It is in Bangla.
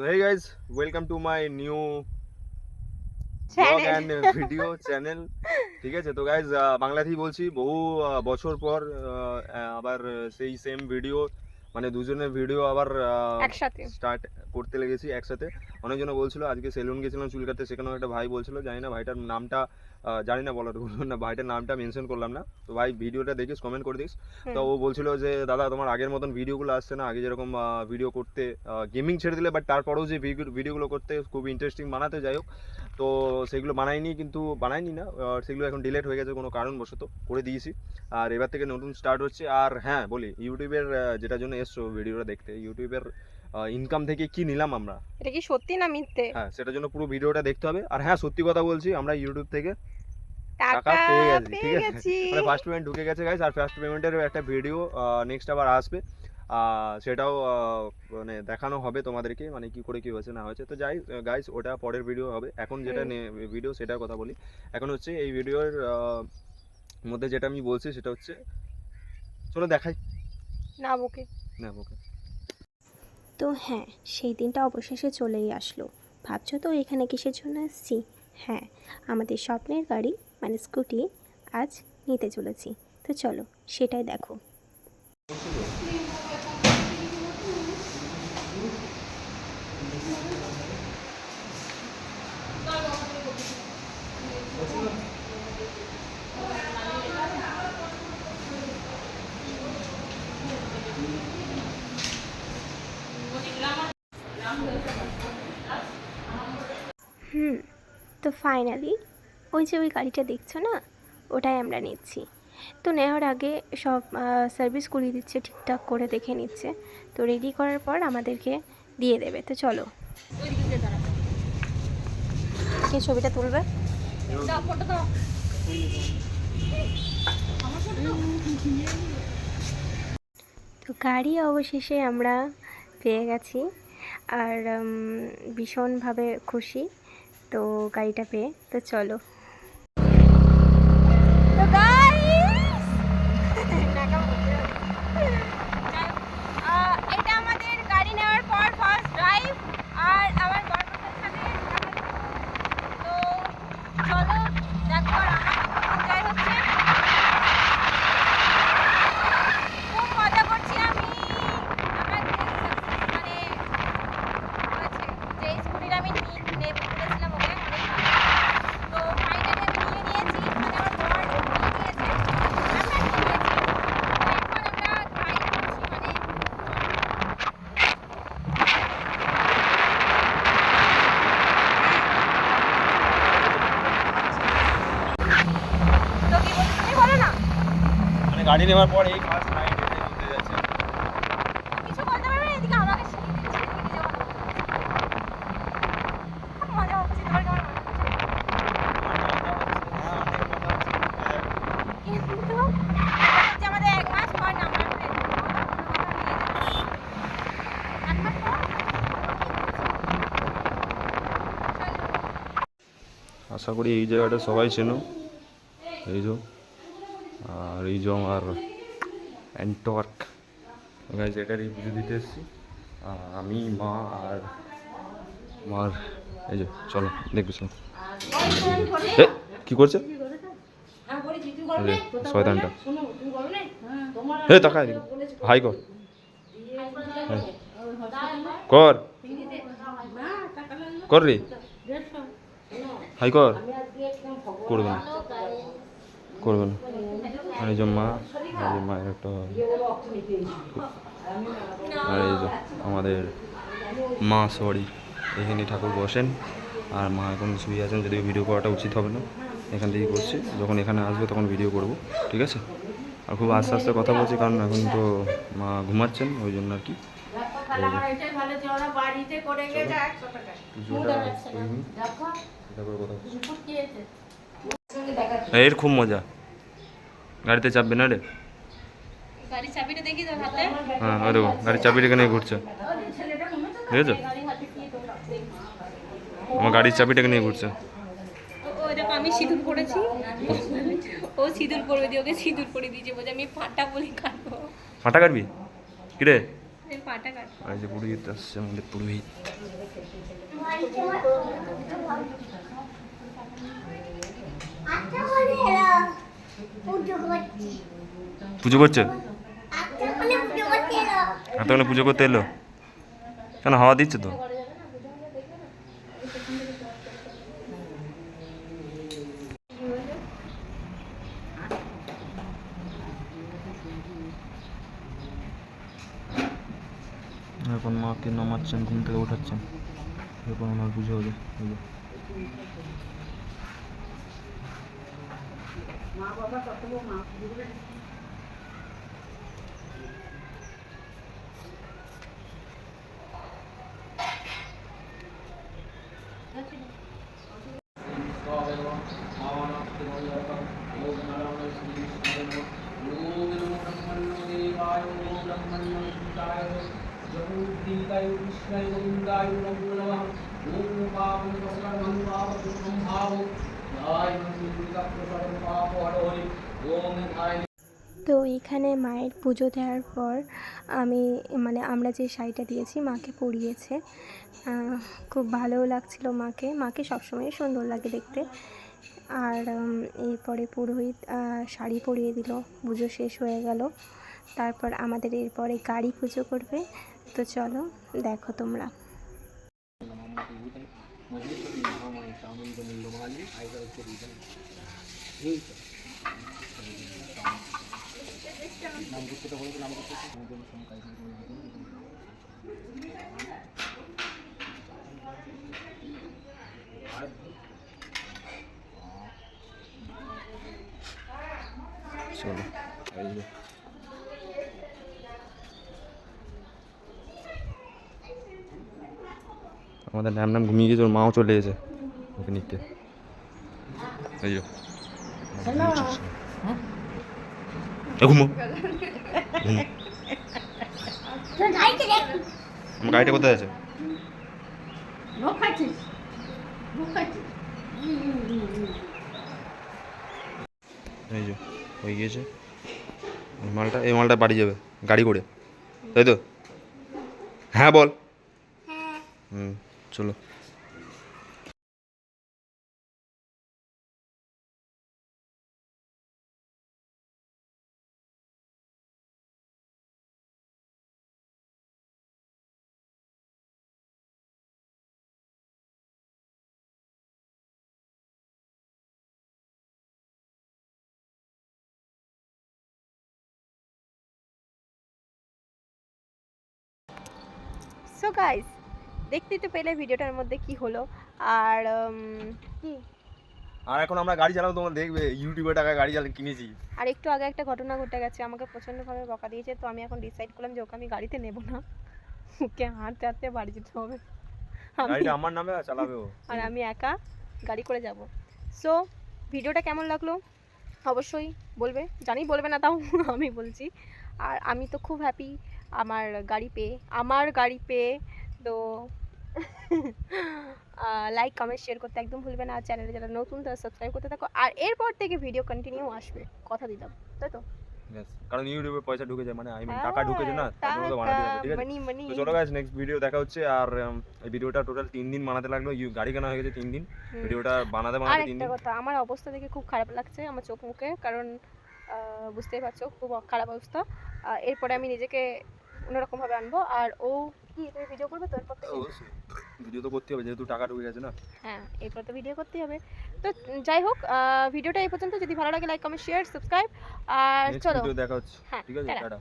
So hey guys, welcome to my new blog Channel. And video channel ঠিক আছে তো গাইজ বাংলাতেই বলছি বহু আহ, বছর পর আহ, আবার সেই সেম ভিডিও মানে দুজনের ভিডিও আবার একসাথে। স্টার্ট করতে লেগেছি একসাথে। অনেকজন বলছিল আজকে সেলুন গেছিলাম চুল কাটতে সেখানেও একটা ভাই বলছিল জানি না ভাইটার নামটা জানি না বলার বলুন না ভাইটার নামটা মেনশন করলাম না। তো ভাই ভিডিওটা দেখিস কমেন্ট করে দিস। তো ও বলছিল যে দাদা তোমার আগের মতন ভিডিওগুলো আসছে না আগে যেরকম ভিডিও করতে গেমিং ছেড়ে দিলে বাট তারপরেও যে ভিডিওগুলো করতে খুব ইন্টারেস্টিং বানাতে যাই হোক তো সেগুলো বানাইনি কিন্তু বানাইনি না। সেগুলো এখন ডিলেট হয়ে গেছে কোনো কারণবশত করে দিয়েছি। আর এবার থেকে নতুন স্টার্ট হচ্ছে। আর হ্যাঁ বলি ইউটিউবের যেটার জন্য এসছো ভিডিওটা দেখতে ইউটিউবের ইনকাম থেকে কি নিলাম আমরা? এটা কি সত্যি না মিথ্যে? হ্যাঁ সেটার জন্য পুরো ভিডিওটা দেখতে হবে। আর হ্যাঁ সত্যি কথা বলছি আমরা ইউটিউব থেকে টাকা পেয়ে গেছি ঠিক আছে? মানে ফার্স্ট পেমেন্ট ঢুকে গেছে গাইস আর ফার্স্ট পেমেন্টের একটা ভিডিও নেক্সট আবার আসবে। সেটাও আহ, মানে দেখানো হবে তোমাদেরকে মানে কি করে কি হয়েছে না হয়েছে। তো যাই গাইস ওটা পরের ভিডিও হবে। এখন যেটা। ভিডিও সেটার কথা বলি। এখন হচ্ছে এই ভিডিওর মধ্যে যেটা আমি বলছি সেটা হচ্ছে চলো দেখাই। না বুকে না ওকে। তো হ্যাঁ সেই দিনটা অবশেষে চলেই আসলো। ভাবছ তো এখানে কিসের জন্য এসেছি? হ্যাঁ আমাদের স্বপ্নের গাড়ি মানে স্কুটি আজ নিতে চলেছি। তো চলো সেটাই দেখো। হুম, তো ফাইনালি ওই যে ওই গাড়িটা দেখছ না? ওটাই আমরা নিচ্ছি। তো নেওয়ার আগে সব সার্ভিস করিয়ে দিচ্ছে, ঠিকঠাক করে দেখে নিচ্ছে। তো রেডি করার পর আমাদেরকে দিয়ে দেবে, তো চলো। কে ছবিটা তুলবে? তো গাড়ি অবশেষে আমরা পেয়ে গেছি, আর ভীষণভাবে খুশি, তো গাড়িটা পেয়ে, তো চলো তো গাইস এটা আমাদের গাড়ি নেওয়ার পর ফার্স্ট ড্রাইভ আর আমার বরপক্ষের সাথে তো চলো দেখো আর আমার এনজয় হচ্ছে খুব মজা করছি আমি আমার যে success মানে হয়েছে যে স্কুটিটা আমি নিয়ে নেব বলেছিলাম ওকে তো ফাইনালি আমি নিয়ে নিয়েছি মানে আমার বর নিয়ে নিয়েছে আমরা নিয়ে নিয়েছি তো এখন আমরা ড্রাইভ করছি মানে তো কি বলছো তুমি বলো না মানে গাড়ি নেওয়ার পর এই ফার্স্ট নাইট ঘুরতে যাচ্ছে। কিছু বলতে পারবে না? এদিকে আমাকে পর আশা করি এই জায়গাটা সবাই চেনো। এই যে আর এই যে আমার অ্যান্টওয়ার্ক গাইজ এটা রিভিউ দিতে এসেছি। আমি, মা আর আমার, এই যে, চলো, দেখবে, চলো। কি করছে? শয়তানটা। হে তাকায় হাই কর। কর। কর রে। হাই কর। করবে না। করবে না। আর এই যে মা এই মায়ের একটা আর এই যে আমাদের মা সরি এখানে ঠাকুর বসেন আর মা এখন শুয়ে আছেন যদিও ভিডিও করাটা উচিত হবে না এখান থেকেই করছি যখন এখানে আসবে তখন ভিডিও করব ঠিক আছে? আর খুব আস্তে আস্তে কথা বলছি কারণ এখন তো মা ঘুমাচ্ছেন ওই জন্য আর কি। বলছি। এর খুব মজা। গাড়িতে চাপবে না রে? গাড়ির চাবিটা দেখি তোর হাতে। হ্যাঁ ওই দেখো গাড়ির চাবিটা এখানে ঘুরছে। দেখেছ? আমার গাড়ির চাবিটাকে নিয়ে ঘুরছে। দেখো আমি সিঁদুর পরেছি। ও সিঁদুর দিয়ে ওকে সিঁদুর পরে দিয়েছে বলছে আমি ফাটা বলি কাটবো। ফাটা কাটবি? কাট আর পুরোহিত আসছে আমাদের পুরোহিত। আচ্ছা বলে পুজো করছি? এতক্ষণে পুজো করতে এলো? কেন হাওয়া দিচ্ছে তো? এখন মাকে নামাচ্ছেন, ঘুম থেকে ওঠাচ্ছেন এরপর ওনার পুজো হবে। এই যে। তো এখানে মায়ের পুজো দেওয়ার পর আমি মানে আমরা যে শাড়িটা দিয়েছি মাকে পরিয়েছে খুব ভালোও লাগছিল মাকে। মাকে সবসময় সুন্দর লাগে দেখতে। আর এরপরে পুরোহিত শাড়ি পরিয়ে দিল, পুজো শেষ হয়ে গেল। তারপর আমাদের এরপরে গাড়ি পুজো করবে। তো চলো, দেখো তোমরা। চলো এই যে। আমাদের নাম নাম ঘুমিয়ে গেছে ওর মাও চলে এসেছে ওকে নিতে এই ঘুমো আমার গাড়িটা কোথায় আছে এই যে হয়ে গিয়েছে এই মালটা এই মালটা বাড়ি যাবে গাড়ি করে তাই তো হ্যাঁ বল হুম চলো সো গাইস দেখতেই তো পেলে ভিডিওটার মধ্যে কি হলো। আর কি? আর এখন আমরা গাড়ি চালাবো তোমরা দেখবে ইউটিউবে টাকা গাড়ি চালা কিনেছি। আর একটু আগে একটা ঘটনা ঘটে গেছে আমাকে প্রচণ্ডভাবে বকা দিয়েছে তো আমি এখন ডিসাইড করলাম যে ওকে আমি গাড়িতে নেব না। ওকে হাঁটতে হাঁটতে বাড়ি যেতে হবে। গাড়িটা আমার নামে চালাবে ও। আর আমি একা গাড়ি করে যাব। সো ভিডিওটা কেমন লাগল? অবশ্যই বলবে। জানি বলবে না তাও আমি বলছি। আর আমি তো খুব হ্যাপি আমার গাড়ি পেয়ে আমার গাড়ি পেয়ে তো লাইক কমেন্ট শেয়ার করতে একদম ভুলবে না। আর চ্যানেলে যারা নতুন তারা সাবস্ক্রাইব করতে থাকো। আর এরপর থেকে ভিডিও কন্টিনিউ আসবে। কথা দিলাম তাই তো? কারণ ইউটিউবে পয়সা ঢুকেছে মানে আই মিন টাকা ঢুকেছে না তার জন্য তো টাকা, বানাতে হবে ঠিক আছে। তো চলো গাইস নেক্সট ভিডিও দেখা হচ্ছে আর এই ভিডিওটা টোটাল তিন দিন বানাতে লাগল গাড়ি কেনা হয়ে গেছে তিন দিন। ভিডিওটা বানাতে বানাতে তিন একটা দিন কথা আমার অবস্থা দেখে খুব খারাপ লাগছে আমার চোখ মুখে কারণ বুঝতেই পারছ খুব খারাপ অবস্থা। এরপরে আমি নিজেকে অন্যরকম ভাবে আনব। আর ও কি তুমি ভিডিও করবে তো? এরপর থেকে ভিডিও তো করতে হবে যেহেতু টাকা ঢুকে গেছে না। হ্যাঁ এরপর তো ভিডিও করতেই হবে। তো যাই হোক ভিডিওটা এই পর্যন্ত। যদি ভালো লাগে লাইক কমেন্ট শেয়ার সাবস্ক্রাইব আর চলো। দেখা হচ্ছে। হ্যাঁ ঠিক আছে। টাটা।